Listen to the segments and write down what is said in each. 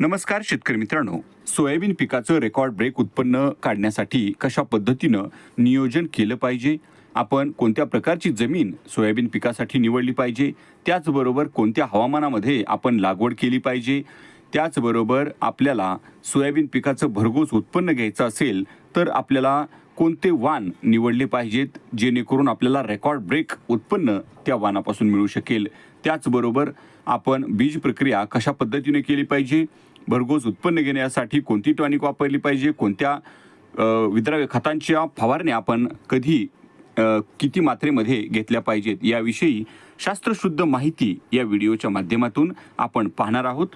नमस्कार शेतकरी मित्रांनो. सोयाबीन पिकाचं रेकॉर्ड ब्रेक उत्पन्न काढण्यासाठी कशा पद्धतीनं नियोजन केलं पाहिजे? आपण कोणत्या प्रकारची जमीन सोयाबीन पिकासाठी निवडली पाहिजे? त्याचबरोबर कोणत्या हवामानामध्ये आपण लागवड केली पाहिजे? त्याचबरोबर आपल्याला सोयाबीन पिकाचं भरघोस उत्पन्न घ्यायचं असेल तर आपल्याला कोणते वाण निवडले पाहिजेत? जेणेकरून आपल्याला रेकॉर्ड ब्रेक उत्पन्न त्या वाणापासून मिळू शकेल. त्याचबरोबर आपण बीज प्रक्रिया कशा पद्धतीने केली पाहिजे? भरघोस उत्पन्न घेण्यासाठी कोणती टॉनिक वापरली पाहिजे? कोणत्या विद्राव्य खतांच्या फवारण्या आपण कधी किती मात्रेमध्ये घेतल्या पाहिजेत? याविषयी शास्त्रशुद्ध माहिती या व्हिडिओच्या माध्यमातून आपण पाहणार आहोत.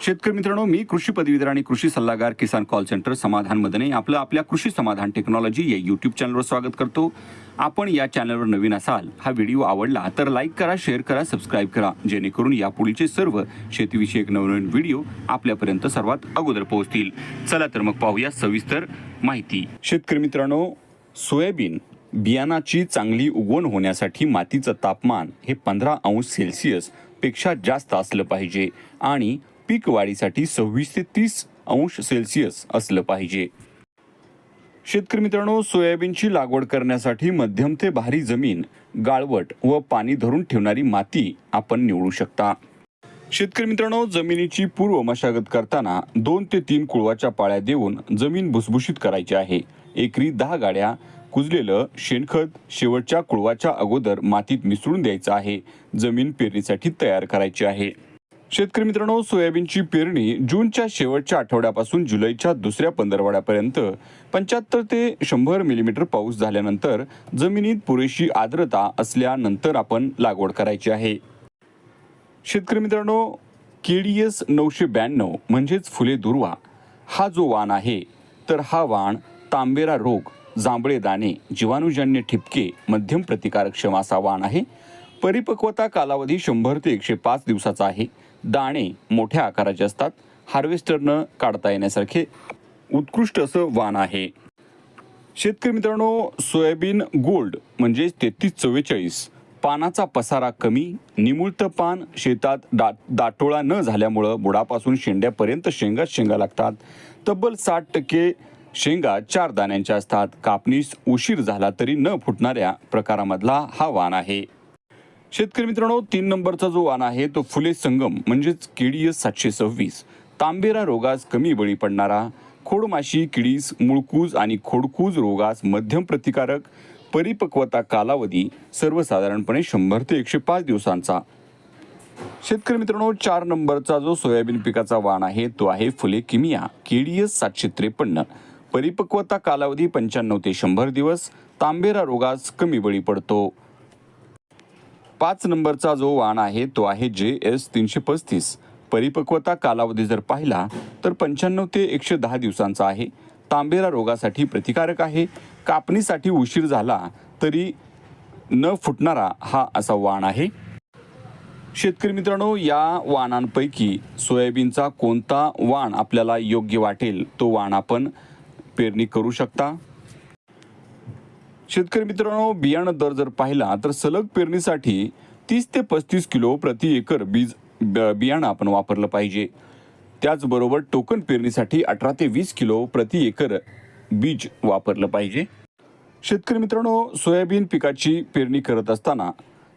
शेतकरी मित्रांनो मी कृषी पदवीधर आणि कृषी सल्लागार किसान कॉल सेंटर समाधान मदने आपलं आपल्या कृषी समाधान टेक्नॉलॉजी या यूट्यूब चॅनलवर स्वागत करतो. आपण या चॅनलवर नवीन असाल हा व्हिडिओ आवडला तर लाईक करा शेअर करा सबस्क्राईब करा. जेणेकरून यापुढीलचे सर्व शेतीविषयक नवनवीन व्हिडिओ आपल्यापर्यंत सर्वात अगोदर पोहोचतील. चला तर मग पाहूया सविस्तर माहिती. शेतकरी मित्रांनो सोयाबीन बियाणाची चांगली उगवण होण्यासाठी मातीचं तापमान हे पंधरा अंश सेल्सिअसपेक्षा जास्त असलं पाहिजे आणि पीक वाढीसाठी सव्वीस ते तीस अंश सेल्सिअस असलं पाहिजे. शेतकरी मित्रांनो सोयाबीनची लागवड करण्यासाठी मध्यम ते भारी जमीन गाळवट व पाणी धरून ठेवणारी माती आपण निवडू शकता. शेतकरी मित्रांनो जमिनीची पूर्व मशागत करताना दोन ते तीन कुळवाच्या पाळ्या देऊन जमीन भुसभुशीत करायची आहे. एकरी दहा गाड्या कुजलेलं शेणखत शेवटच्या कुळवाच्या अगोदर मातीत मिसळून द्यायचं आहे. जमीन पेरणीसाठी तयार करायची आहे. शेतकरी मित्रांनो सोयाबीनची पेरणी जूनच्या शेवटच्या आठवड्यापासून जुलैच्या दुसऱ्या पंधरवड्यापर्यंत. पंच्याहत्तर ते शंभर मिलीमीटर पाऊस झाल्यानंतर जमिनीत पुरेशी आर्द्रता असल्यानंतर आपण लागवड करायची आहे. शेतकरी मित्रांनो केडीएस नऊशे ब्याण्णव म्हणजेच फुले दुर्वा हा जो वाण आहे तर हा वाण तांबेरा रोग जांभळे दाणे जीवाणूजन्य ठिपके मध्यम प्रतिकारक्षम असा वाण आहे. परिपक्वता कालावधी शंभर ते एकशे पाच दिवसाचा आहे. दाणे मोठ्या आकाराचे असतात. हार्वेस्टरनं काढता येण्यासारखे उत्कृष्ट असं वाण आहे. शेतकरी मित्रांनो सोयाबीन गोल्ड म्हणजे तेहतीस चव्वेचाळीस. पानाचा पसारा कमी निमुळतं पान शेतात डा दाटोळा न झाल्यामुळं बुडापासून शेंड्यापर्यंत शेंगात शेंगा लागतात. तब्बल साठ टक्के शेंगा चार दाण्यांच्या असतात. कापणीस उशीर झाला तरी न फुटणाऱ्या प्रकारामधला हा वाण आहे. शेतकरी मित्रांनो तीन नंबरचा जो वाण आहे तो फुले संगम म्हणजेच केडीएस सातशे सव्वीस. तांबेरा रोगास कमी बळी पडणारा खोडमाशी किडीस मुळकूज आणि खोडकूज रोगास मध्यम प्रतिकारक परिपक्वता कालावधी सर्वसाधारणपणे शंभर ते एकशे पाच दिवसांचा. शेतकरी मित्रांनो चार नंबरचा जो सोयाबीन पिकाचा वाण आहे तो आहे फुले किमिया केडीएस सातशे त्रेपन्न. परिपक्वता कालावधी पंच्याण्णव ते शंभर दिवस तांबेरा रोगास कमी बळी पडतो. पाच नंबरचा जो वाण आहे तो आहे जे एस तीनशे पस्तीस. परिपक्वता कालावधी जर पाहिला तर पंच्याण्णव ते एकशे दहा दिवसांचा आहे. तांबेरा रोगासाठी प्रतिकारक आहे. कापणीसाठी उशीर झाला तरी न फुटणारा हा असा वाण आहे. शेतकरी मित्रांनो या वाणांपैकी सोयाबीनचा कोणता वाण आपल्याला योग्य वाटेल तो वाण आपण पेरणी करू शकता. शेतकरी मित्रांनो बियाणं दर जर पाहिला तर सलग पेरणीसाठी तीस ते पस्तीस किलो प्रति एकर बीज ब- बियाणं आपण वापरलं पाहिजे. त्याचबरोबर टोकन पेरणीसाठी अठरा ते वीस किलो प्रति एकर बीज वापरलं पाहिजे. शेतकरी मित्रांनो सोयाबीन पिकाची पेरणी करत असताना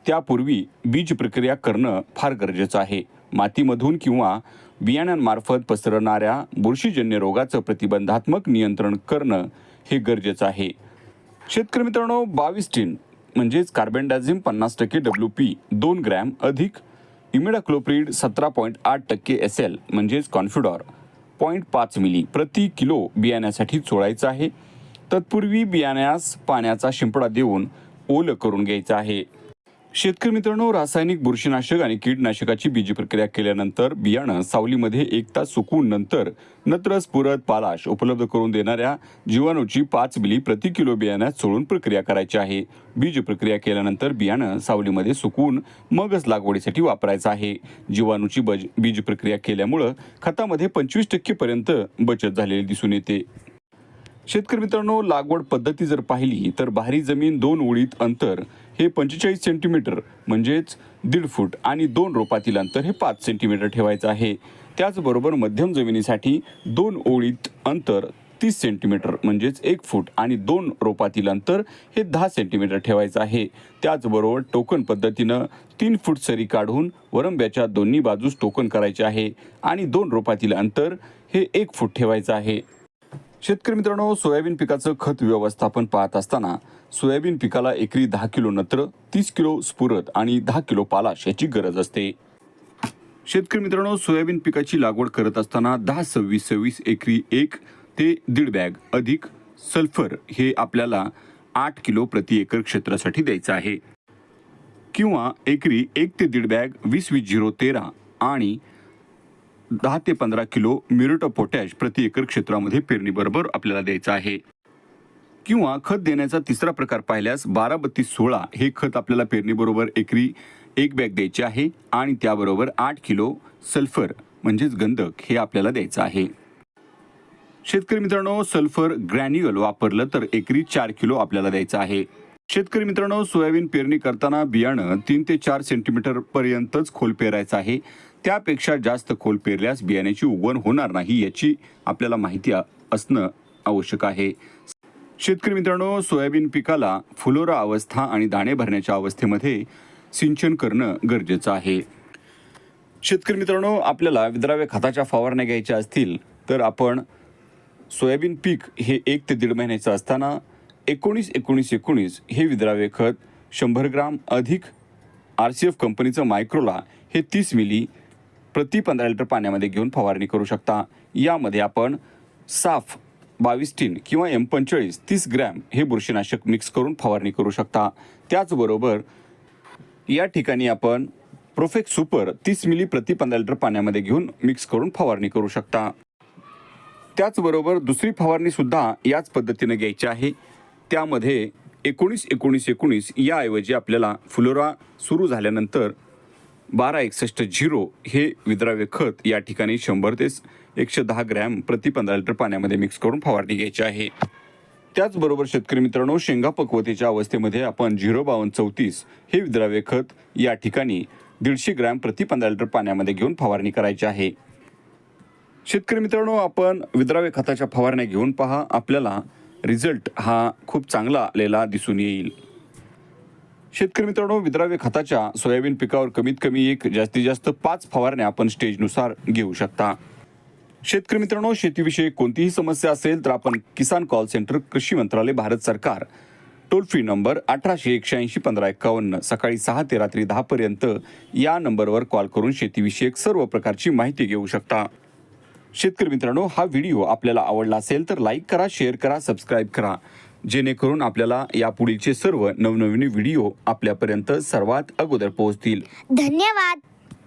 त्यापूर्वी बीज प्रक्रिया करणं फार गरजेचं आहे. मातीमधून किंवा बियाण्यांमार्फत पसरणाऱ्या बुरशीजन्य रोगाचं प्रतिबंधात्मक नियंत्रण करणं हे गरजेचं आहे. शेतकरी मित्रांनो बावीस टीन म्हणजेच कार्बेंडाझिम पन्नास टक्के डब्ल्यू पी दोन ग्रॅम अधिक इमिडाक्लोप्रिड सतरा पॉईंट आठ टक्के एस एल म्हणजेच कॉन्फ्युडॉर पॉईंट पाच मिली प्रति किलो बियाण्यासाठी चोळायचं आहे. तत्पूर्वी बियाण्यास पाण्याचा शिंपडा देऊन ओलं करून घ्यायचं आहे. शेतकरी मित्रांनो रासायनिक बुरशीनाशक आणि कीटनाशकाची बीज प्रक्रिया केल्यानंतर बियाणं सावलीमध्ये एक तास सुकवून नंतर नत्रस पुरत पालाश उपलब्ध करून देणाऱ्या जीवाणूची पाच मिली प्रति किलो बियाण्यात सोडून प्रक्रिया करायची आहे. बीज प्रक्रिया केल्यानंतर बियाणं सावलीमध्ये सुकून मगच लागवडीसाठी वापरायचं आहे. जीवाणूची बज बीज प्रक्रिया केल्यामुळं खतामध्ये पंचवीस टक्केपर्यंत बचत झालेली दिसून येते. शेतकरी मित्रांनो लागवड पद्धती जर पाहिली तर भारी जमीन दोन ओळीत अंतर हे पंचेचाळीस सेंटीमीटर म्हणजेच दीड फूट आणि दोन रोपातील अंतर हे पाच सेंटीमीटर ठेवायचं आहे. त्याचबरोबर मध्यम जमिनीसाठी दोन ओळीत अंतर तीस सेंटीमीटर म्हणजेच एक फूट आणि दोन रोपातील अंतर हे दहा सेंटीमीटर ठेवायचं आहे. त्याचबरोबर टोकन पद्धतीनं तीन फूट सरी काढून वरंब्याच्या दोन्ही बाजूस टोकन करायचे आहे आणि दोन रोपातील अंतर हे एक फूट ठेवायचं आहे. शेतकरी मित्रांनो सोयाबीन पिकाचं खत व्यवस्थापन पाहत असताना सोयाबीन पिकाला एकरी दहा किलो नत्र तीस किलो स्फुरत आणि दहा किलो पालाश याची गरज असते. शेतकरी मित्रांनो सोयाबीन पिकाची लागवड करत असताना दहा सव्वीस सव्वीस एकरी एक ते दीड बॅग अधिक सल्फर हे आपल्याला आठ किलो प्रति एकर क्षेत्रासाठी द्यायचं आहे. किंवा एकरी एक ते दीड बॅग वीस वीस झिरो तेरा आणि दहा ते पंधरा किलो म्युरेट ऑफ पोटॅश प्रति एकर क्षेत्रामध्ये पेरणीबरोबर आपल्याला द्यायचं आहे. किंवा खत देण्याचा तिसरा प्रकार पाहिल्यास बारा बत्तीस सोळा हे खत आपल्याला पेरणीबरोबर एकरी एक बॅग द्यायची आहे आणि त्याबरोबर आठ किलो सल्फर म्हणजेच गंधक हे आपल्याला द्यायचं आहे. शेतकरी मित्रांनो सल्फर ग्रॅन्युअल वापरलं तर एकरी चार किलो आपल्याला द्यायचं आहे. शेतकरी मित्रांनो सोयाबीन पेरणी करताना बियाणं तीन ते चार सेंटीमीटर पर्यंतच खोल पेरायचं आहे. त्यापेक्षा जास्त खोल पेरल्यास बियाण्याची उगवण होणार नाही याची आपल्याला माहिती असणं आवश्यक आहे. शेतकरी मित्रांनो सोयाबीन पिकाला फुलोरा अवस्था आणि दाणे भरण्याच्या अवस्थेमध्ये सिंचन करणं गरजेचं आहे. शेतकरी मित्रांनो आपल्याला विद्राव्य खताच्या फवारण्या घ्यायच्या असतील तर आपण सोयाबीन पीक हे एक ते दीड महिन्याचं असताना एकोणीस एकोणीस एकोणीस हे विद्राव्य खत शंभर ग्राम अधिक आर सी एफ कंपनीचं मायक्रोला हे तीस मिली प्रति पंधरा लिटर पाण्यामध्ये घेऊन फवारणी करू शकता. यामध्ये आपण साफ बावीस टीन किंवा एम पंचेचाळीस तीस ग्रॅम हे बुरशीनाशक मिक्स करून फवारणी करू शकता. त्याचबरोबर या ठिकाणी आपण प्रोफेक्ट सुपर तीस मिली प्रति पंधरा लिटर पाण्यामध्ये घेऊन मिक्स करून फवारणी करू शकता. त्याचबरोबर दुसरी फवारणीसुद्धा याच पद्धतीनं घ्यायची आहे. त्यामध्ये एकोणीस एकोणीस एकोणीस याऐवजी आपल्याला फुलोरा सुरू झाल्यानंतर बारा एकसष्ट झिरो हे विद्राव्य खत या ठिकाणी शंभर ते एकशे दहा ग्रॅम प्रति पंधरा लिटर पाण्यामध्ये मिक्स करून फवारणी घ्यायची आहे. त्याचबरोबर शेतकरी मित्रांनो शेंगा पक्वतेच्या अवस्थेमध्ये आपण झिरो बावन्न चौतीस हे विद्राव्य खत या ठिकाणी दीडशे ग्रॅम प्रति पंधरा लिटर पाण्यामध्ये घेऊन फवारणी करायची आहे. शेतकरी मित्रांनो आपण विद्राव्य खताच्या फवारण्या घेऊन पहा. आपल्याला रिझल्ट हा खूप चांगला आलेला दिसून येईल. शेतकरी मित्रांनो विद्राव्य खताच्या सोयाबीन पिकावर कमीत कमी एक जास्तीत जास्त पाच फवारण्या आपण स्टेजनुसार घेऊ शकता. शेतकरी मित्रांनो शेतीविषयी कोणतीही समस्या असेल तर आपण किसान कॉल सेंटर कृषी मंत्रालय भारत सरकार. टोल फ्री नंबर अठराशे एकशेऐंशी पंधरा एकावन्न सकाळी सहा ते रात्री दहापर्यंत या नंबरवर कॉल करून शेतीविषयक सर्व प्रकारची माहिती घेऊ शकता. शेतकरी मित्रांनो हा व्हिडिओ आपल्याला आवडला असेल तर लाईक करा शेअर करा सबस्क्राईब करा. जेणेकरून आपल्याला यापुढीलचे सर्व नवनवीन व्हिडिओ आपल्यापर्यंत सर्वात अगोदर पोहोचतील. धन्यवाद.